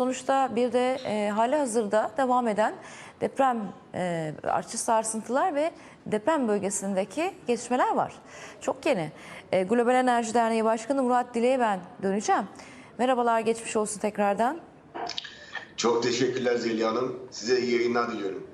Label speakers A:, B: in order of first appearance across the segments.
A: sonuçta bir de e, hali hazırda devam eden deprem e, artçı sarsıntılar ve deprem bölgesindeki gelişmeler var. Çok yeni. E, Global Enerji Derneği Başkanı Murat Dile'ye ben döneceğim. Merhabalar, geçmiş olsun tekrardan.
B: Çok teşekkürler Zeliha Hanım. Size iyi yayınlar diliyorum.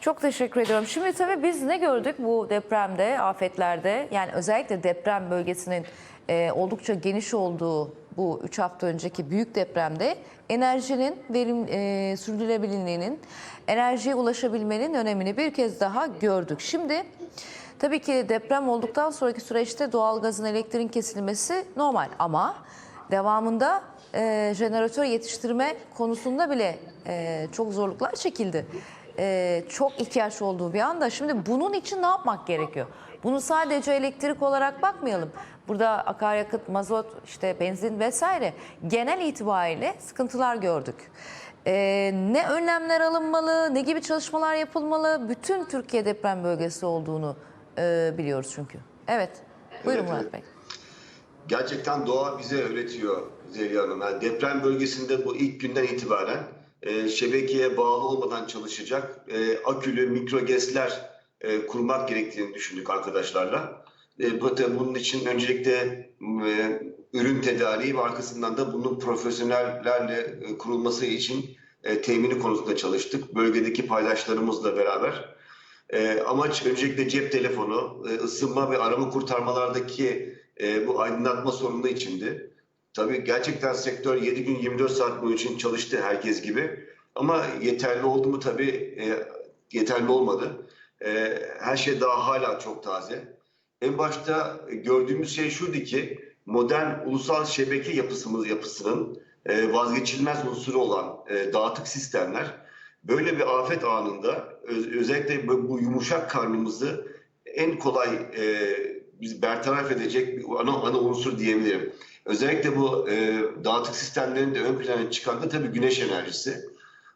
A: Çok teşekkür ediyorum. Şimdi tabii biz ne gördük bu depremde, afetlerde? Yani özellikle deprem bölgesinin e, oldukça geniş olduğu bu 3 hafta önceki büyük depremde enerjinin verim e, sürdürülebilirliğinin, enerjiye ulaşabilmenin önemini bir kez daha gördük. Şimdi tabii ki deprem olduktan sonraki süreçte doğalgazın elektriğin kesilmesi normal ama devamında e, jeneratör yetiştirme konusunda bile e, çok zorluklar çekildi e, çok ihtiyaç olduğu bir anda. Şimdi bunun için ne yapmak gerekiyor? Bunu sadece elektrik olarak bakmayalım. Burada akaryakıt, mazot, işte benzin vesaire genel itibariyle sıkıntılar gördük. E, ne önlemler alınmalı, ne gibi çalışmalar yapılmalı? Bütün Türkiye deprem bölgesi olduğunu e, biliyoruz çünkü. Evet, buyurun
B: Evet,
A: Murat. Bey.
B: Gerçekten doğa bize öğretiyor Zeliha Hanım. Yani deprem bölgesinde bu ilk günden itibaren e, şebekeye bağlı olmadan çalışacak e, akülü mikrogesler e, kurmak gerektiğini düşündük arkadaşlarla. E, bunun için öncelikle e, ürün tedariği ve arkasından da bunun profesyonellerle e, kurulması için e, temini konusunda çalıştık. Bölgedeki paydaşlarımızla beraber. E, amaç öncelikle cep telefonu, e, ısınma ve arama kurtarmalardaki e, bu aydınlatma sorunu içindi. Tabii gerçekten sektör 7 gün 24 saat boyunca için çalıştı herkes gibi. Ama yeterli oldu mu tabii e, yeterli olmadı. E, her şey daha hala çok taze. En başta gördüğümüz şey şuydu ki modern ulusal şebeke yapısımız yapısının e, vazgeçilmez unsuru olan e, dağıtık sistemler böyle bir afet anında öz- özellikle bu, bu yumuşak karnımızı en kolay e, biz bertaraf edecek bir ana, ana unsur diyebilirim. Özellikle bu e, dağıtık sistemlerin de ön plana çıkan da tabii güneş enerjisi.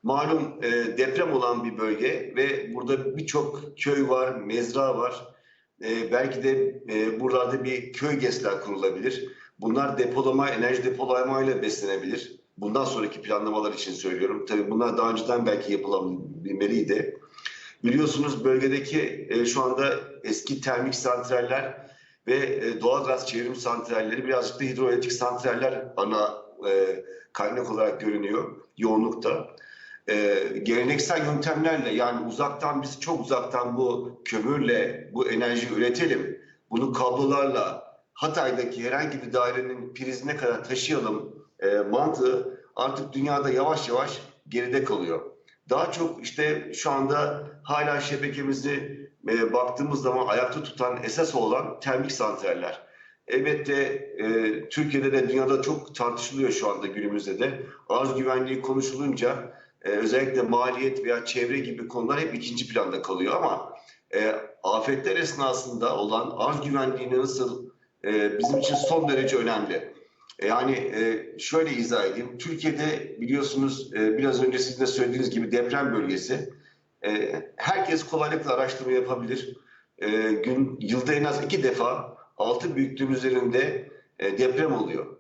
B: Malum e, deprem olan bir bölge ve burada birçok köy var, mezra var. E, belki de e, buralarda bir köy GES'ler kurulabilir. Bunlar depolama, enerji depolamayla beslenebilir. Bundan sonraki planlamalar için söylüyorum. Tabii bunlar daha önceden belki yapılabilmeliydi. Biliyorsunuz bölgedeki e, şu anda eski termik santraller ve e, doğalgaz çevrim santralleri birazcık da hidroelektrik santraller ana e, kaynak olarak görünüyor yoğunlukta. E, geleneksel yöntemlerle yani uzaktan biz çok uzaktan bu kömürle bu enerji üretelim. Bunu kablolarla Hatay'daki herhangi bir dairenin prizine kadar taşıyalım e, mantığı artık dünyada yavaş yavaş geride kalıyor. Daha çok işte şu anda hala şebekemizi e, baktığımız zaman ayakta tutan esas olan termik santraller. Elbette e, Türkiye'de de dünyada çok tartışılıyor şu anda günümüzde de. Arz güvenliği konuşulunca e, özellikle maliyet veya çevre gibi konular hep ikinci planda kalıyor ama e, afetler esnasında olan arz güvenliğini nasıl e, bizim için son derece önemli. E, Yani e, şöyle izah edeyim. Türkiye'de biliyorsunuz e, biraz önce sizin de söylediğiniz gibi deprem bölgesi. E, Herkes kolaylıkla araştırma yapabilir. E, Gün yılda en az iki defa altı büyüklüğün üzerinde e, deprem oluyor.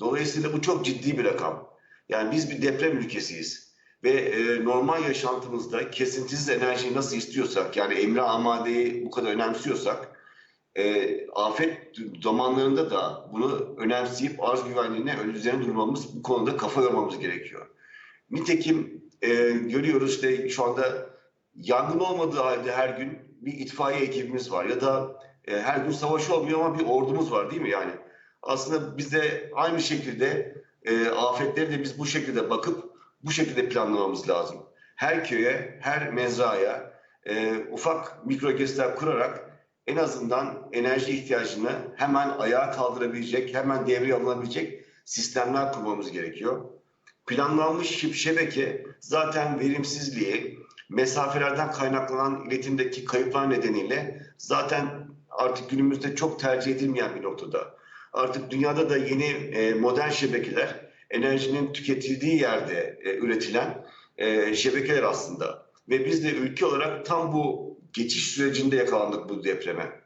B: Dolayısıyla bu çok ciddi bir rakam. Yani biz bir deprem ülkesiyiz. Ve e, normal yaşantımızda kesintisiz enerjiyi nasıl istiyorsak yani emre amadeyi bu kadar önemsiyorsak e, afet zamanlarında da bunu önemseyip arz güvenliğine üzerine durmamız bu konuda kafa yormamız gerekiyor. Nitekim e, görüyoruz işte şu anda yangın olmadığı halde her gün bir itfaiye ekibimiz var ya da e, her gün savaş olmuyor ama bir ordumuz var değil mi yani? Aslında biz de aynı şekilde e, afetleri de biz bu şekilde bakıp bu şekilde planlamamız lazım. Her köye, her mezraya e, ufak mikrogesler kurarak en azından enerji ihtiyacını hemen ayağa kaldırabilecek, hemen devreye alınabilecek sistemler kurmamız gerekiyor. Planlanmış şebeke zaten verimsizliği, mesafelerden kaynaklanan iletimdeki kayıplar nedeniyle zaten artık günümüzde çok tercih edilmeyen bir noktada. Artık dünyada da yeni e, modern şebekeler enerjinin tüketildiği yerde e, üretilen e, şebekeler aslında. Ve biz de ülke olarak tam bu geçiş sürecinde yakalandık bu depreme.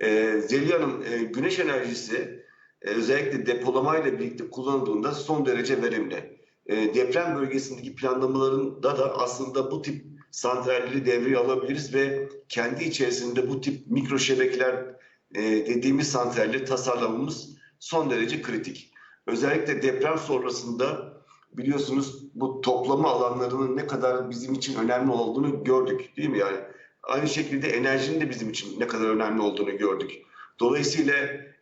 B: E, Zeliha Hanım, e, güneş enerjisi e, özellikle depolamayla birlikte kullanıldığında son derece verimli. E, deprem bölgesindeki planlamalarında da aslında bu tip santralleri devreye alabiliriz ve kendi içerisinde bu tip mikro şebekeler e, dediğimiz santralleri tasarlamamız son derece kritik. Özellikle deprem sonrasında biliyorsunuz bu toplama alanlarının ne kadar bizim için önemli olduğunu gördük değil mi? Yani aynı şekilde enerjinin de bizim için ne kadar önemli olduğunu gördük. Dolayısıyla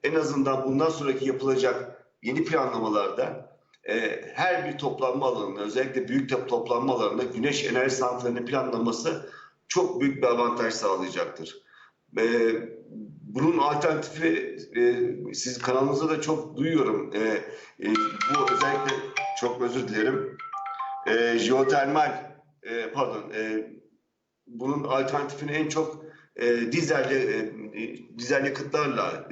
B: en azından bundan sonraki yapılacak yeni planlamalarda e, her bir toplanma alanında özellikle büyük top- toplanma alanında güneş enerji santralinin planlanması çok büyük bir avantaj sağlayacaktır. E, bunun alternatifi e, siz kanalınızda da çok duyuyorum. E, e, bu özellikle çok özür dilerim. E, jeotermal pardon e, bunun alternatifini en çok e, dizel yakıtlarla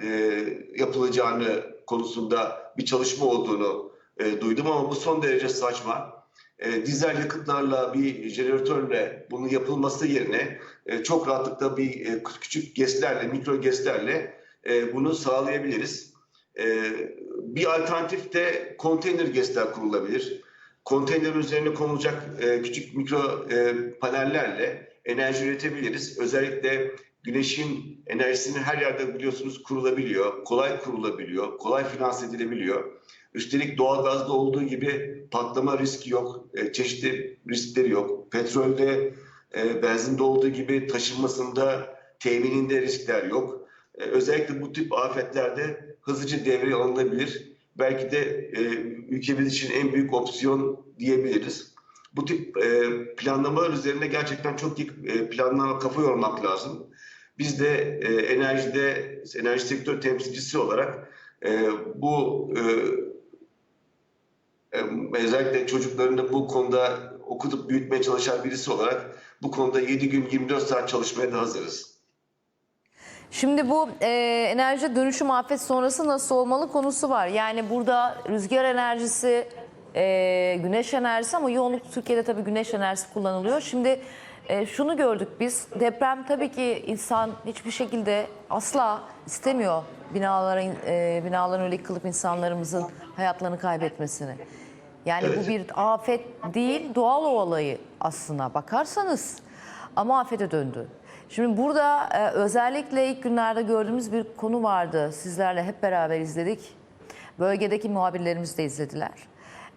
B: yapılacağını konusunda bir çalışma olduğunu e, duydum ama bu son derece saçma. E, dizel yakıtlarla bir jeneratörle bunun yapılması yerine e, çok rahatlıkla bir e, küçük GES'lerle, mikro GES'lerle e, bunu sağlayabiliriz. E, bir alternatif de konteyner GES'ler kurulabilir. Konteyner üzerine konulacak e, küçük mikro e, panellerle enerji üretebiliriz. Özellikle güneşin enerjisini her yerde biliyorsunuz kurulabiliyor, kolay kurulabiliyor, kolay finanse edilebiliyor. Üstelik doğalgazda olduğu gibi patlama riski yok, e, çeşitli riskleri yok. Petrolde, e, benzinde olduğu gibi taşınmasında, temininde riskler yok. E, özellikle bu tip afetlerde hızlıca devreye alınabilir. Belki de e, ülkemiz için en büyük opsiyon diyebiliriz. Bu tip e, planlamalar üzerine gerçekten çok iyi e, planlama kafa yormak lazım. Biz de e, enerjide, enerji sektör temsilcisi olarak e, bu e, özellikle çocuklarını bu konuda okutup büyütmeye çalışan birisi olarak bu konuda 7 gün 24 saat çalışmaya da hazırız.
A: Şimdi bu e, enerji dönüşüm afet sonrası nasıl olmalı konusu var. Yani burada rüzgar enerjisi, e, güneş enerjisi ama yoğunluk Türkiye'de tabii güneş enerjisi kullanılıyor. Şimdi e, şunu gördük biz deprem tabii ki insan hiçbir şekilde asla istemiyor binaların e, binaların öyle yıkılıp insanlarımızın hayatlarını kaybetmesini. Yani
B: Evet.
A: bu bir afet değil doğal olayı aslına bakarsanız ama afete döndü. Şimdi burada e, özellikle ilk günlerde gördüğümüz bir konu vardı. Sizlerle hep beraber izledik. Bölgedeki muhabirlerimiz de izlediler.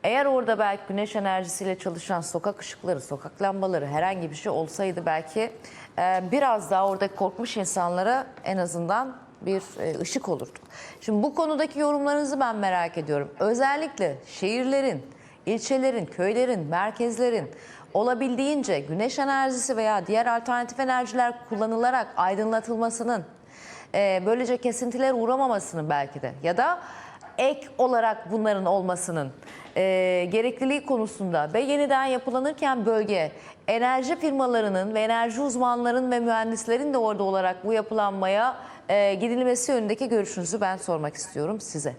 A: Eğer orada belki güneş enerjisiyle çalışan sokak ışıkları, sokak lambaları herhangi bir şey olsaydı belki e, biraz daha orada korkmuş insanlara en azından bir e, ışık olurdu. Şimdi bu konudaki yorumlarınızı ben merak ediyorum. Özellikle şehirlerin, ilçelerin, köylerin, merkezlerin olabildiğince güneş enerjisi veya diğer alternatif enerjiler kullanılarak aydınlatılmasının, e, böylece kesintiler uğramamasının belki de ya da ek olarak bunların olmasının e, gerekliliği konusunda ve yeniden yapılanırken bölge enerji firmalarının ve enerji uzmanlarının ve mühendislerin de orada olarak bu yapılanmaya e, gidilmesi yönündeki görüşünüzü ben sormak istiyorum size.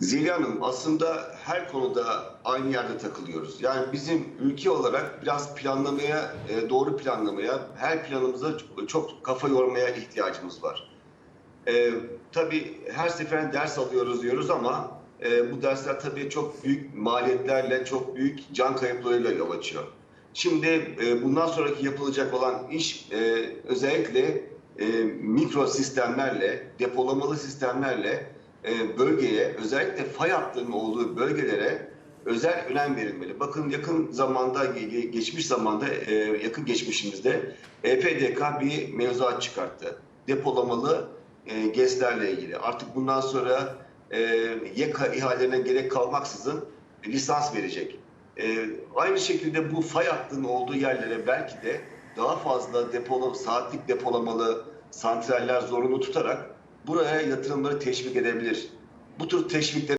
B: Zeliha Hanım aslında her konuda aynı yerde takılıyoruz. Yani bizim ülke olarak biraz planlamaya, e, doğru planlamaya, her planımıza çok kafa yormaya ihtiyacımız var. E, tabii her seferinde ders alıyoruz diyoruz ama e, bu dersler tabii çok büyük maliyetlerle, çok büyük can kayıplarıyla yol açıyor. Şimdi e, bundan sonraki yapılacak olan iş e, özellikle e, mikro sistemlerle, depolamalı sistemlerle e, bölgeye, özellikle fay hattının olduğu bölgelere özel önem verilmeli. Bakın yakın zamanda, ge- ge- geçmiş zamanda, e, yakın geçmişimizde EPDK bir mevzuat çıkarttı. Depolamalı e, GES'lerle ilgili. Artık bundan sonra e, YEKA ihalelerine gerek kalmaksızın lisans verecek. E, aynı şekilde bu fay hattının olduğu yerlere belki de daha fazla depolo, saatlik depolamalı santraller zorunlu tutarak buraya yatırımları teşvik edebilir. Bu tür teşvikleri